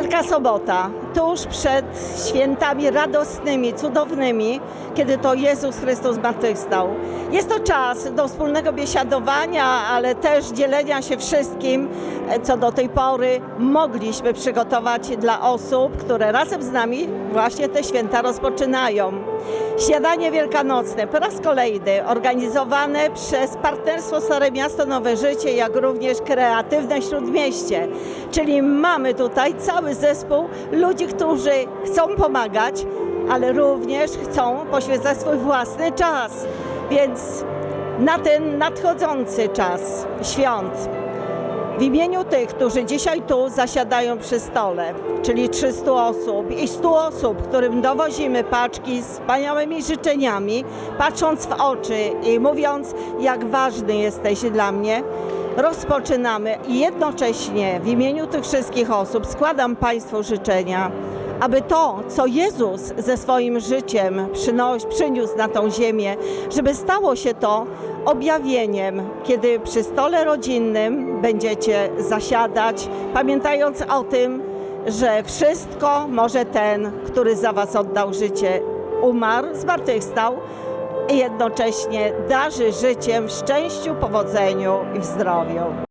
Wielka Sobota, tuż przed świętami radosnymi, cudownymi, kiedy to Jezus Chrystus zmartwychwstał. Jest to czas do wspólnego biesiadowania, ale też dzielenia się wszystkim, co do tej pory mogliśmy przygotować dla osób, które razem z nami właśnie te święta rozpoczynają. Śniadanie wielkanocne po raz kolejny organizowane przez Partnerstwo Stare Miasto Nowe Życie, jak również Kreatywne Śródmieście. Czyli mamy tutaj cały zespół ludzi, którzy chcą pomagać, ale również chcą poświęcać swój własny czas. Więc na ten nadchodzący czas świąt w imieniu tych, którzy dzisiaj tu zasiadają przy stole, czyli 300 osób i 100 osób, którym dowozimy paczki z wspaniałymi życzeniami, patrząc w oczy i mówiąc, jak ważny jesteś dla mnie, rozpoczynamy i jednocześnie w imieniu tych wszystkich osób składam Państwu życzenia, aby to, co Jezus ze swoim życiem przyniósł na tą ziemię, żeby stało się to objawieniem, kiedy przy stole rodzinnym będziecie zasiadać, pamiętając o tym, że wszystko może ten, który za Was oddał życie, umarł, zmartwychwstał i jednocześnie darzy życiem w szczęściu, powodzeniu i w zdrowiu.